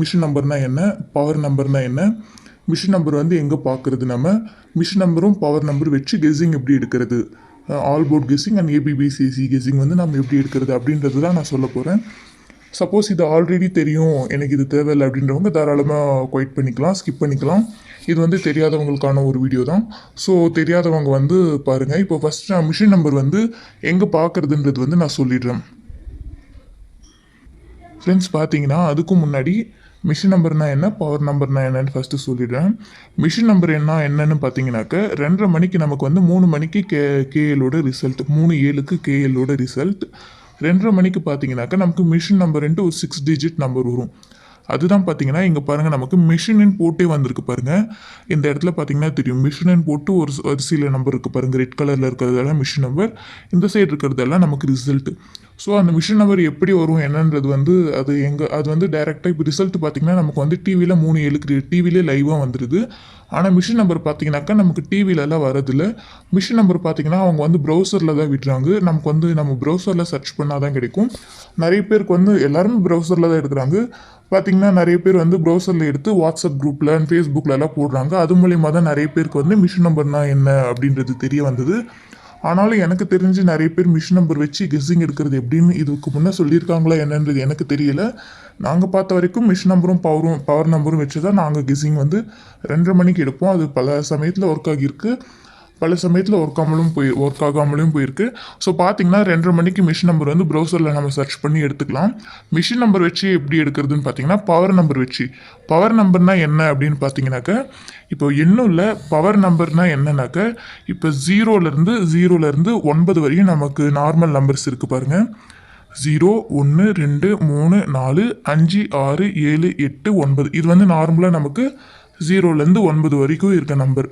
Machine நம்பர்னா என்ன? Power நம்பர்னா என்ன? Machine number வந்து எங்கே பார்க்குறது நம்ம? மிஷின் நம்பரும் பவர் நம்பர் வச்சு கெஸ்ஸிங் எப்படி எடுக்கிறது? All board guessing and ABBCC guessing வந்து நம்ம எப்படி எடுக்கிறது அப்படின்றது தான் நான் சொல்ல போகிறேன் சப்போஸ் இது ஆல்ரெடி தெரியும். எனக்கு இது தேவையில்லை அப்படின்றவங்க தாராளமாக குவைட் பண்ணிக்கலாம் ஸ்கிப் பண்ணிக்கலாம். இது வந்து தெரியாதவங்களுக்கான ஒரு வீடியோ தான். ஸோ தெரியாதவங்க வந்து பாருங்கள் இப்போ ஃபஸ்ட் நான் மிஷின் நம்பர் வந்து எங்கே பார்க்குறதுன்றது வந்து நான் சொல்லிடுறேன். ஃப்ரெண்ட்ஸ் பார்த்தீங்கன்னா அதுக்கும் முன்னாடி மிஷின் நம்பர்னா என்ன பவர் நம்பர்னா என்னன்னு ஃபஸ்ட்டு சொல்லிடுறேன். மிஷின் நம்பர் என்ன என்னன்னு பார்த்தீங்கன்னாக்க ரெண்டரை மணிக்கு நமக்கு வந்து மூணு மணிக்கு கே கேஎலோட ரிசல்ட் மூணு ஏழுக்கு கேஎலோட ரிசல்ட் ரெண்டரை மணிக்கு பார்த்தீங்கன்னாக்க நமக்கு மிஷின் நம்பருன்ட்டு ஒரு சிக்ஸ் டிஜிட் நம்பர் வரும். அதுதான் பார்த்தீங்கன்னா இங்கே பாருங்கள் நமக்கு மிஷினின் போட்டே வந்திருக்கு பாருங்கள் இந்த இடத்துல பார்த்தீங்கன்னா தெரியும். மிஷினின் போட்டு ஒரு வரிசையில் நம்பர் இருக்குது பாருங்கள் ரெட் கலரில் இருக்கிறதெல்லாம் மிஷின் நம்பர் இந்த சைடு இருக்கிறதெல்லாம் நமக்கு ரிசல்ட்டு ஸோ அந்த மிஷின் நம்பர் எப்படி வரும் என்னன்றது வந்து அது எங்கே அது வந்து டைரெக்டாக இப்போ ரிசல்ட் பார்த்தீங்கன்னா நமக்கு வந்து டிவியில் மூணு ஏழுக்கு டிவிலே லைவாக வந்துடுது ஆனால் மிஷின் நம்பர் பார்த்தீங்கன்னாக்கா நமக்கு டிவிலலாம் வரதில்ல. மிஷின் நம்பர் பார்த்தீங்கன்னா அவங்க வந்து ப்ரௌசரில் தான் விடுறாங்க. நமக்கு வந்து நம்ம ப்ரௌசரில் சர்ச் பண்ணால் தான் கிடைக்கும். நிறைய பேருக்கு வந்து எல்லாருமே ப்ரௌசரில் தான் எடுக்கிறாங்க. பார்த்தீங்கன்னா நிறைய பேர் வந்து ப்ரௌசரில் எடுத்து வாட்ஸ்அப் குரூப்பில் ஃபேஸ்புக்கில் எல்லாம் போடுறாங்க. அது மூலயமா தான் நிறைய பேருக்கு வந்து மிஷின் நம்பர்னால் என்ன அப்படின்றது தெரிய வந்தது. ஆனாலும் எனக்கு தெரிஞ்சு நிறைய பேர் மிஷின் நம்பர் வச்சு கெஸ்ஸிங் எடுக்கிறது எப்படின்னு இதுக்கு முன்னே சொல்லியிருக்காங்களா என்னன்றது எனக்கு தெரியல. நாங்கள் பார்த்த வரைக்கும் மிஷின் நம்பரும் பவரும் பவர் நம்பரும் வச்சு தான் நாங்கள் கெஸ்ஸிங் வந்து ரெண்டரை மணிக்கு எடுப்போம். அது பல சமயத்தில் ஒர்க் ஆகியிருக்கு. பல சமயத்தில் ஒர்க் ஆகாமலும் போய் ஒர்க் ஆகாமலும் போயிருக்கு. ஸோ பார்த்தீங்கன்னா ரெண்டரை மணிக்கு மிஷின் நம்பர் வந்து ப்ரௌசரில் நம்ம சர்ச் பண்ணி எடுத்துக்கலாம். மிஷின் நம்பர் வச்சு எப்படி எடுக்கிறதுன்னு பார்த்தீங்கன்னா பவர் நம்பர் வச்சு. பவர் நம்பர்னால் என்ன அப்படின்னு பார்த்தீங்கன்னாக்க இப்போ இன்னும் இல்லை பவர் நம்பர்னால் என்னன்னாக்க இப்போ ஜீரோலேருந்து ஜீரோலேருந்து ஒன்பது வரையும் நமக்கு நார்மல் நம்பர்ஸ் இருக்குது பாருங்கள் ஜீரோ ஒன்று ரெண்டு மூணு நாலு அஞ்சு ஆறு ஏழு எட்டு ஒன்பது. இது வந்து நார்மலாக நமக்கு ஜீரோலேருந்து ஒன்பது வரைக்கும் இருக்க நம்பர்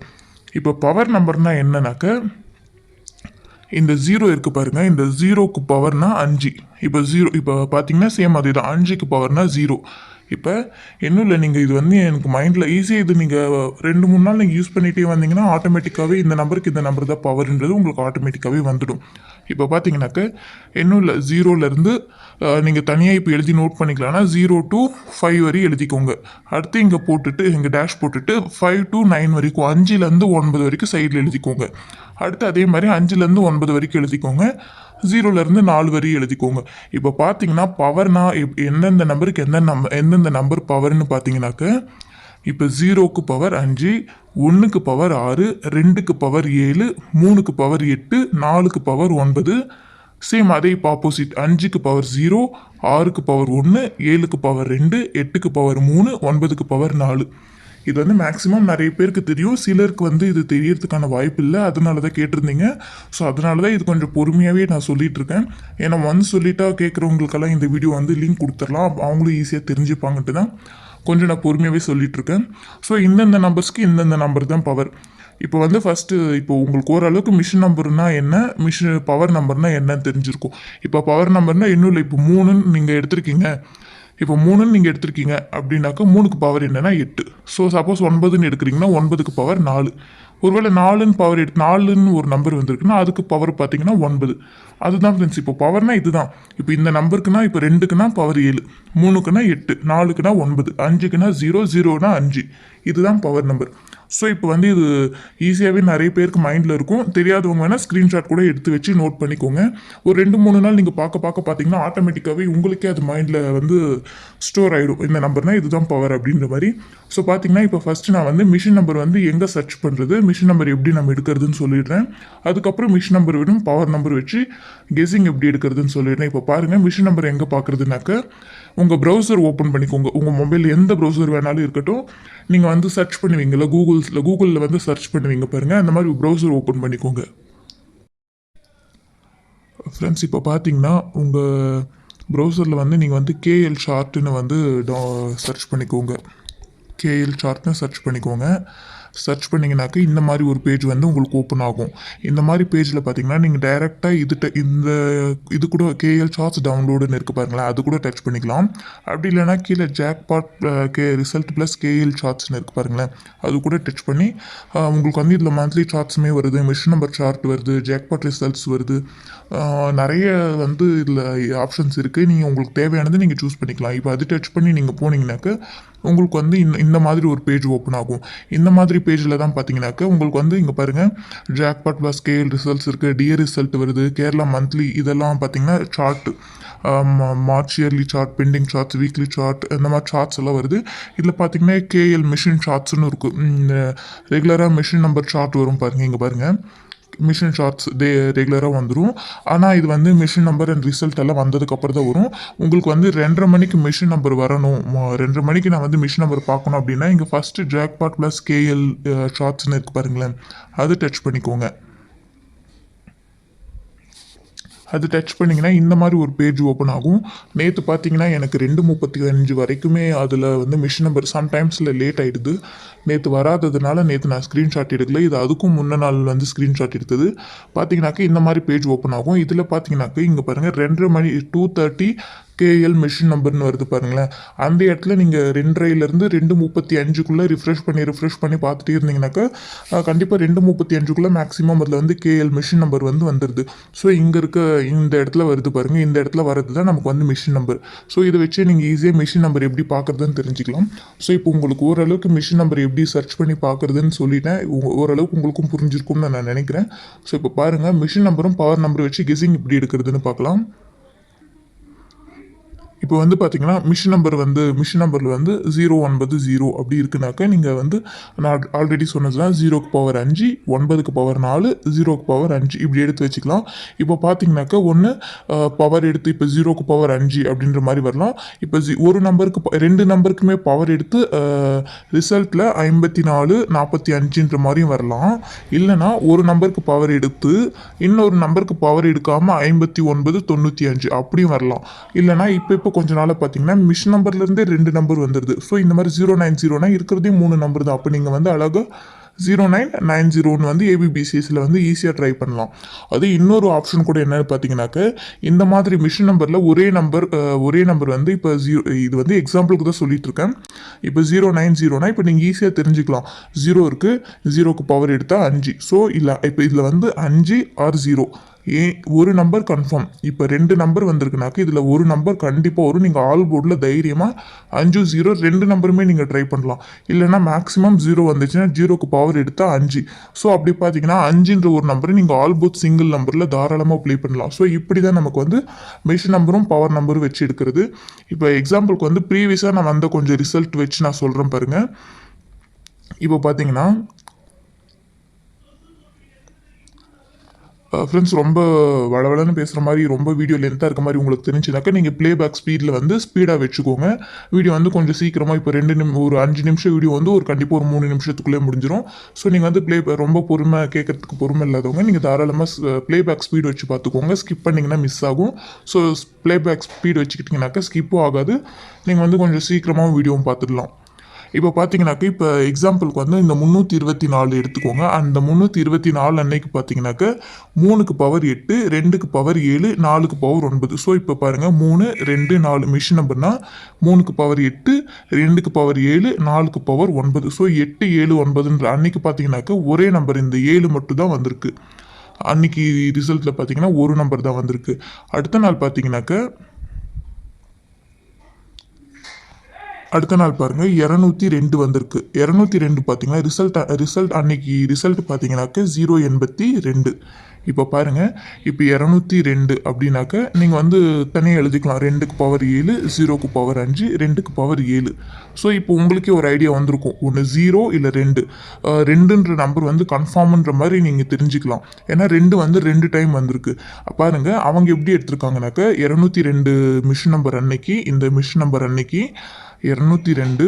இப்போ பவர் நம்பர்னால் என்னன்னாக்க இந்த ஜீரோ இருக்கு பாருங்கள் இந்த ஜீரோக்கு பவர்னால் அஞ்சு. இப்போ ஜீரோ இப்போ பார்த்தீங்கன்னா சேம் அதே தான் அஞ்சுக்கு பவர்னால் ஜீரோ இப்போ இன்னும் இல்லை நீங்கள் இது வந்து எனக்கு மைண்டில் ஈஸியாக இது நீங்கள் ரெண்டு மூணு நாள் நீங்கள் யூஸ் பண்ணிகிட்டே வந்தீங்கன்னா ஆட்டோமேட்டிக்காகவே இந்த நம்பருக்கு இந்த நம்பர் தான் பவர்ன்றது உங்களுக்கு ஆட்டோமேட்டிக்காகவே வந்துடும். இப்போ பார்த்தீங்கன்னாக்க இன்னும் இல்லை ஜீரோலேருந்து நீங்கள் தனியாக இப்போ எழுதி நோட் பண்ணிக்கலாம்னா ஜீரோ டு ஃபைவ் வரையும் எழுதிக்கோங்க. அடுத்து இங்கே போட்டுட்டு இங்கே டேஷ் போட்டுட்டு ஃபைவ் டு நைன் வரைக்கும் அஞ்சுலேருந்து ஒன்பது வரைக்கும் சைடில் எழுதிக்கோங்க. அடுத்து அதே மாதிரி அஞ்சுலேருந்து ஒன்பது வரைக்கும் எழுதிக்கோங்க. ஜீரோலேருந்து நாலு வரி எழுதிக்கோங்க. இப்போ பார்த்தீங்கன்னா பவர்னா இப்- எந்தெந்த நம்பருக்கு எந்த நம்ப எந்தெந்த நம்பர் பவர்னு பார்த்தீங்கன்னாக்க இப்போ ஜீரோக்கு பவர் அஞ்சு ஒன்றுக்கு பவர் ஆறு ரெண்டுக்கு பவர் ஏழு மூணுக்கு பவர் எட்டு நாலுக்கு பவர் ஒன்பது. சேம் அதே இப்போ ஆப்போசிட் அஞ்சுக்கு பவர் ஜீரோ ஆறுக்கு பவர் ஒன்று ஏழுக்கு பவர் ரெண்டு எட்டுக்கு பவர் மூணு ஒன்பதுக்கு பவர் நாலு. இது வந்து மேக்ஸிமம் நிறைய பேருக்கு தெரியும். சிலருக்கு வந்து இது தெரியறதுக்கான வாய்ப்பு இல்லை. அதனால தான் கேட்டிருந்தீங்க. ஸோ அதனால தான் இது கொஞ்சம் பொறுமையாகவே நான் சொல்லிட்டு இருக்கேன் ஏன்னா வந்து சொல்லிட்டா கேட்குறவங்களுக்கெல்லாம் இந்த வீடியோ வந்து லிங்க் கொடுத்துடலாம். அவங்களும் ஈஸியாக தெரிஞ்சுப்பாங்கன்ட்டு தான் கொஞ்சம் நான் பொறுமையாகவே சொல்லிட்டு இருக்கேன் ஸோ இந்தந்த நம்பர்ஸ்க்கு இந்தந்த நம்பர் தான் பவர் இப்போ வந்து ஃபஸ்ட்டு இப்போ உங்களுக்கு ஓரளவுக்கு மிஷின் நம்பர்னா என்ன? மிஷின் பவர் நம்பர்னால் என்னன்னு தெரிஞ்சிருக்கும். இப்போ பவர் நம்பர்னால் இன்னும் இல்லை. இப்போ மூணுன்னு நீங்கள் எடுத்திருக்கீங்க. இப்போ மூணுன்னு நீங்கள் எடுத்திருக்கீங்க அப்படின்னாக்கா மூணுக்கு பவர் என்னன்னா எட்டு. ஸோ சப்போஸ் ஒன்பதுன்னு எடுக்கிறீங்கன்னா ஒன்பதுக்கு பவர் நாலு. ஒருவேளை நாலுன்னு பவர் எடுத்து நாலுன்னு ஒரு நம்பர் வந்திருக்குன்னா அதுக்கு பவர் பார்த்தீங்கன்னா ஒன்பது. அதுதான் ஃப்ரெண்ட்ஸ் இப்போ பவர்னால் இதுதான். இப்போ இந்த நம்பருக்குனா இப்போ ரெண்டுக்குனா பவர் ஏழு. மூணுக்குனா எட்டு நாலுக்குனா ஒன்பது அஞ்சுக்குனா ஜீரோ ஜீரோனா அஞ்சு. இதுதான் பவர் நம்பர் ஸோ இப்போ வந்து இது ஈஸியாகவே நிறைய பேருக்கு மைண்டில் இருக்கும். தெரியாதவங்க வேணால் ஸ்க்ரீன்ஷாட் கூட எடுத்து வச்சு நோட் பண்ணிக்கோங்க. ஒரு ரெண்டு மூணு நாள் நீங்கள் பார்க்க பார்க்க பார்த்தீங்கன்னா ஆட்டோமேட்டிக்காகவே உங்களுக்கே அது மைண்டில் வந்து ஸ்டோர் ஆகிடும் இந்த நம்பர்னால் இதுதான் பவர் அப்படின்ற மாதிரி. ஸோ பார்த்தீங்கன்னா இப்போ ஃபஸ்ட்டு நான் வந்து மிஷின் நம்பர் வந்து எங்கே சர்ச் பண்ணுறது மிஷின் நம்பர் எப்படி நம்ம எடுக்கிறதுன்னு சொல்லிடுறேன். அதுக்கப்புறம் மிஷின் நம்பர் விடும் பவர் நம்பர் வச்சு கெஸிங் எப்படி எடுக்கிறதுன்னு சொல்லிடுறேன். இப்போ பாருங்கள் மிஷின் நம்பர் எங்கே பார்க்குறதுனாக்க உங்கள் ப்ரௌசர் ஓப்பன் பண்ணிக்கோங்க. உங்கள் மொபைல் எந்த ப்ரௌசர் வேணாலும் இருக்கட்டும். நீங்கள் வந்து சர்ச் பண்ணுவீங்களா கூகுள் கூகுள்ஸில் கூகுளில் வந்து சர்ச் பண்ணுவீங்க பாருங்கள் அந்த மாதிரி ப்ரௌசர் ஓப்பன் பண்ணிக்கோங்க. ஃப்ரெண்ட்ஸ் இப்போ பார்த்தீங்கன்னா உங்கள் ப்ரௌசரில் வந்து நீங்கள் வந்து கேஎல் ஷார்ட்னு வந்து சர்ச் பண்ணிக்கோங்க. கேஎல் ஷார்ட்னு சர்ச் பண்ணிக்கோங்க. சர்ச் பண்ணிங்கனாக்கா இந்த மாதிரி ஒரு பேஜ் வந்து உங்களுக்கு ஓப்பன் ஆகும். இந்த மாதிரி பேஜில் பார்த்தீங்கன்னா நீங்கள் டைரெக்டாக இதுட்ட இந்த இது கூட கேஎல் சார்ட்ஸ் டவுன்லோடுன்னு இருக்குது பாருங்களேன் அது கூட டச் பண்ணிக்கலாம். அப்படி இல்லைன்னா கீழே jackpot K result plus KL சார்ட்ஸ்னு இருக்குது பாருங்களேன் அது கூட டச் பண்ணி உங்களுக்கு வந்து இதில் மந்த்லி சார்ட்ஸுமே வருது மிஷின் நம்பர் சார்ட் வருது ஜாக்பாட் ரிசல்ட்ஸ் வருது. நிறைய வந்து இதில் ஆப்ஷன்ஸ் இருக்குது நீங்கள் உங்களுக்கு தேவையானது நீங்கள் சூஸ் பண்ணிக்கலாம். இப்போ அது டச் பண்ணி நீங்கள் போனீங்கன்னாக்க உங்களுக்கு வந்து இந்த இந்த மாதிரி ஒரு பேஜ் ஓப்பன் ஆகும். இந்த மாதிரி பேஜில் தான் பார்த்தீங்கன்னாக்க உங்களுக்கு வந்து இங்கே பாருங்கள் ஜாக்பாட் ப்ளஸ் கேஎல் ரிசல்ட்ஸ் இருக்குது டியர் ரிசல்ட் வருது கேரளா மந்த்லி இதெல்லாம் பார்த்தீங்கன்னா chart March yearly chart pending charts weekly chart இந்த மாதிரி சார்ட்ஸ் எல்லாம் வருது. இதில் பார்த்தீங்கன்னா கேஎல் மிஷின் சார்ட்ஸ்னு இருக்குது ரெகுலராக மிஷின் நம்பர் சார்ட் வரும் பாருங்கள் இங்கே பாருங்கள் மிஷின் ஷார்ட்ஸ் டே ரெகுலராக வந்துடும் ஆனால் இது வந்து மிஷின் நம்பர் அண்ட் ரிசல்ட் எல்லாம் வந்ததுக்கப்புறம் தான் வரும். உங்களுக்கு வந்து ரெண்டரை மணிக்கு மிஷின் நம்பர் வரணும். ரெண்டரை மணிக்கு நான் வந்து மிஷின் நம்பர் பார்க்கணும் அப்படின்னா இங்கே ஃபஸ்ட்டு ஜாக்பாட் ப்ளஸ் கேஎல் ஷார்ட்ஸ்னு இருக்கு பாருங்களேன். அது டச் பண்ணிக்கோங்க. அது டச் பண்ணிங்கன்னா இந்த மாதிரி ஒரு பேஜ் ஓப்பன் ஆகும். நேற்று பார்த்தீங்கன்னா எனக்கு ரெண்டு முப்பத்தி அஞ்சு வரைக்குமே அதில் வந்து மிஷின் நம்பர் சம்டைம்ஸில் லேட் ஆகிடுது நேற்று வராததுனால நேற்று நான் ஸ்க்ரீன்ஷாட் எடுக்கல. இது அதுக்கும் முன்ன நாள் வந்து ஸ்க்ரீன்ஷாட் எடுத்தது. பார்த்தீங்கன்னாக்க இந்த மாதிரி பேஜ் ஓப்பன் ஆகும். இதில் பார்த்தீங்கன்னாக்க இங்கே பாருங்கள் ரெண்டரை மணி டூ தேர்ட்டி கேஎல் மிஷின் நம்பர்னு வருது பாருங்களேன். அந்த இடத்துல நீங்கள் ரெண்டரைலேருந்து ரெண்டு முப்பத்தி அஞ்சுக்குள்ளே ரிஃப்ரெஷ் பண்ணி ரிஃப்ரெஷ் பண்ணி பார்த்துட்டே இருந்தீங்கன்னாக்கா கண்டிப்பாக ரெண்டு முப்பத்தி அஞ்சுக்குள்ளே மேக்ஸிமம் அதில் வந்து கேஎல் மிஷின் நம்பர் வந்து வந்துடுது ஸோ இங்கே இருக்க இந்த இடத்துல வருது பாருங்கள் இந்த இடத்துல வரது தான் நமக்கு வந்து மிஷின் நம்பர் ஸோ இதை வச்சு நீங்கள் ஈஸியாக மிஷின் நம்பர் எப்படி பார்க்குறதுன்னு தெரிஞ்சுக்கலாம். ஸோ இப்போ உங்களுக்கு ஓரளவுக்கு மிஷின் நம்பர் எப்படி சர்ச் பண்ணி பார்க்குறதுன்னு சொல்லிட்டேன். ஓரளவுக்கு உங்களுக்கும் புரிஞ்சிருக்கும்னு நான் நினைக்கிறேன். ஸோ இப்போ பாருங்கள் மிஷின் நம்பரும் பவர் நம்பர் வச்சு கெஸிங் எப்படி எடுக்கிறதுன்னு பார்க்கலாம். இப்போ வந்து பார்த்தீங்கன்னா மிஷின் நம்பர் வந்து மிஷின் நம்பரில் வந்து ஜீரோ ஒன்பது ஜீரோ அப்படி இருக்குனாக்கா நீங்கள் வந்து நான் ஆல்ரெடி சொன்னதுதான் ஜீரோக்கு பவர் அஞ்சு ஒன்பதுக்கு பவர் நாலு ஜீரோக்கு பவர் அஞ்சு. இப்படி எடுத்து வச்சுக்கலாம். இப்போ பார்த்தீங்கன்னாக்கா ஒன்று பவர் எடுத்து இப்போ ஜீரோக்கு பவர் அஞ்சு அப்படின்ற மாதிரி வரலாம். இப்போ ஜி ஒரு நம்பருக்கு ரெண்டு நம்பருக்குமே பவர் எடுத்து ரிசல்ட்டில் ஐம்பத்தி நாலு நாற்பத்தி அஞ்சுன்ற மாதிரியும் வரலாம். இல்லைனா ஒரு நம்பருக்கு பவர் எடுத்து இன்னொரு நம்பருக்கு பவர் எடுக்காமல் ஐம்பத்தி ஒன்பது தொண்ணூற்றி அஞ்சு அப்படியும் வரலாம். இல்லைனா இப்போ இப்போ கொஞ்ச நாளாக பார்த்தீங்கன்னா மிஷின் நம்பர்லேருந்தே ரெண்டு நம்பர் வந்துடுது ஸோ இந்த மாதிரி ஜீரோ நைன் ஜீரோனா இருக்கிறதே மூணு நம்பர் தான். அப்போ நீங்கள் வந்து அழகாக ஜீரோ நைன் நைன் ஜீரோன்னு வந்து ஏபிபிசிஎஸ்சில் வந்து ஈஸியாக ட்ரை பண்ணலாம். அது இன்னொரு ஆப்ஷன் கூட என்னன்னு பார்த்தீங்கன்னாக்க இந்த மாதிரி மிஷின் நம்பரில் ஒரே நம்பர் ஒரே நம்பர் வந்து இப்போ ஜீரோ இது வந்து எக்ஸாம்பிளுக்கு தான் சொல்லிட்டு இருக்கேன். இப்போ ஜீரோ நைன் ஜீரோனா இப்போ நீங்கள் ஈஸியாக தெரிஞ்சுக்கலாம். ஜீரோ இருக்குது ஜீரோக்கு பவர் எடுத்தால் அஞ்சு. ஸோ இல்லை இப்போ இதில் வந்து அஞ்சு ஆர் ஜீரோ ஏ ஒரு நம்பர் கன்ஃபார்ம் இப்போ ரெண்டு நம்பர் வந்திருக்குனாக்க இதில் ஒரு நம்பர் கண்டிப்பாக வரும். நீங்கள் ஆல் போர்டில் தைரியமாக அஞ்சு ஜீரோ ரெண்டு நம்பருமே நீங்கள் ட்ரை பண்ணலாம். இல்லைன்னா மேக்ஸிமம் ஜீரோ வந்துச்சுன்னா ஜீரோக்கு பவர் எடுத்தால் அஞ்சு. ஸோ அப்படி பார்த்தீங்கன்னா அஞ்சுன்ற ஒரு நம்பரை நீங்கள் ஆல் போர்ட் சிங்கிள் நம்பரில் தாராளமாக ப்ளே பண்ணலாம். ஸோ இப்படி தான் நமக்கு வந்து மிஷின் நம்பரும் பவர் நம்பரும் வச்சு எடுக்கிறது. இப்போ எக்ஸாம்பிளுக்கு வந்து ப்ரீவியஸாக நான் வந்த கொஞ்சம் ரிசல்ட் வச்சு நான் சொல்கிறேன் பாருங்கள் இப்போ பார்த்தீங்கன்னா ஃப்ரெண்ட்ஸ் ரொம்ப வளவலன்னு பேசுகிற மாதிரி ரொம்ப வீடியோ லென்த்தாக இருக்க மாதிரி உங்களுக்கு தெரிஞ்சுனாக்கா நீங்கள் ப்ளேபேக் ஸ்பீடில் வந்து ஸ்பீடாக வச்சுக்கோங்க. வீடியோ வந்து கொஞ்சம் சீக்கிரமாக இப்போ ரெண்டு நிமி ஒரு அஞ்சு நிமிஷம் வீடியோ வந்து ஒரு கண்டிப்பாக ஒரு மூணு நிமிஷத்துக்குள்ளே முடிஞ்சிடும் ஸோ நீங்கள் வந்து ப்ளே ரொம்ப பொறுமை கேட்கறதுக்கு பொறுமை இல்லாதவங்க நீங்கள் தாராளமாக ப்ளேபேக் ஸ்பீடு வச்சு பார்த்துக்கோங்க ஸ்கிப் பண்ணிங்கன்னா மிஸ் ஆகும். ஸோ ப்ளேபேக் ஸ்பீடு வச்சுக்கிட்டிங்கனாக்கா ஸ்கிப்பும் ஆகாது. நீங்கள் வந்து கொஞ்சம் சீக்கிரமாகவும் வீடியோவும் பார்த்துடலாம் இப்போ பார்த்தீங்கன்னாக்கா இப்போ எக்ஸாம்பிளுக்கு வந்து இந்த முந்நூற்றி இருபத்தி நாலு எடுத்துக்கோங்க. அந்த முந்நூற்றி இருபத்தி நாலு அன்னைக்கு பார்த்தீங்கன்னாக்கா மூணுக்கு பவர் எட்டு ரெண்டுக்கு பவர் ஏழு நாலுக்கு பவர் ஒன்பது. ஸோ இப்போ பாருங்கள் மூணு ரெண்டு நாலு. மிஷின் நம்பர்னால் மூணுக்கு பவர் எட்டு ரெண்டுக்கு பவர் ஏழு நாலுக்கு பவர் ஒன்பது. ஸோ எட்டு ஏழு ஒன்பதுன்ற அன்னைக்கு பார்த்தீங்கன்னாக்கா ஒரே நம்பர் இந்த ஏழு மட்டும் தான் வந்திருக்கு. அன்னைக்கு ரிசல்ட்டில் பார்த்தீங்கன்னா ஒரு நம்பர் தான் வந்திருக்கு. அடுத்த நாள் பார்த்தீங்கன்னாக்கா அடுத்த நாள் பாருங்கள் இரநூத்தி ரெண்டு வந்திருக்கு. இரநூத்தி ரெண்டு பார்த்தீங்கன்னா ரிசல்ட் ரிசல்ட் அன்னைக்கு ரிசல்ட் பார்த்தீங்கன்னாக்க ஜீரோ எண்பத்தி ரெண்டு. இப்போ பாருங்கள் இப்போ இரநூத்தி ரெண்டு அப்படின்னாக்க நீங்கள் வந்து தனியாக எழுதிக்கலாம். ரெண்டுக்கு பவர் ஏழு ஜீரோக்கு பவர் அஞ்சு ரெண்டுக்கு பவர் ஏழு. ஸோ இப்போ உங்களுக்கே ஒரு ஐடியா வந்திருக்கும். ஒன்று ஜீரோ இல்லை ரெண்டு. ரெண்டுன்ற நம்பர் வந்து கன்ஃபார்ம்ன்ற மாதிரி நீங்கள் தெரிஞ்சுக்கலாம். ஏன்னா ரெண்டு வந்து ரெண்டு டைம் வந்திருக்கு. பாருங்கள் அவங்க எப்படி எடுத்திருக்காங்கனாக்க இரநூத்தி ரெண்டு மிஷின் நம்பர் அன்னைக்கு இந்த மிஷின் நம்பர் அன்னைக்கு இரநூத்தி ரெண்டு.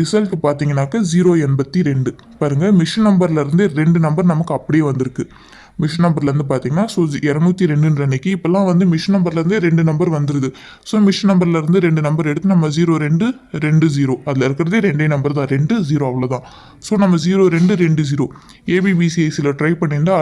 ரிசல்ட் பார்த்தீங்கன்னாக்க ஜீரோ எண்பத்தி ரெண்டு. பாருங்கள் மிஷின் நம்பர்லேருந்து ரெண்டு நம்பர் நமக்கு அப்படியே வந்திருக்கு. மிஷின் நம்பர்லேருந்து பார்த்தீங்கன்னா ஸோ இரநூத்தி ரெண்டுன்ற அன்னைக்கு இப்போல்லாம் வந்து மிஷின் நம்பர்லேருந்து ரெண்டு நம்பர் வந்துருது. ஸோ மிஷின் நம்பர்லேருந்து ரெண்டு நம்பர் எடுத்து நம்ம ஜீரோ ரெண்டு ரெண்டு ஜீரோ அதில் இருக்கிறதே ரெண்டே நம்பர் தான். ரெண்டு ஜீரோ அவ்வளோதான் ஸோ நம்ம ஜீரோ ரெண்டு ரெண்டு ஜீரோ ஏபிபிசிஐசியில் ட்ரை பண்ணியிருந்தால்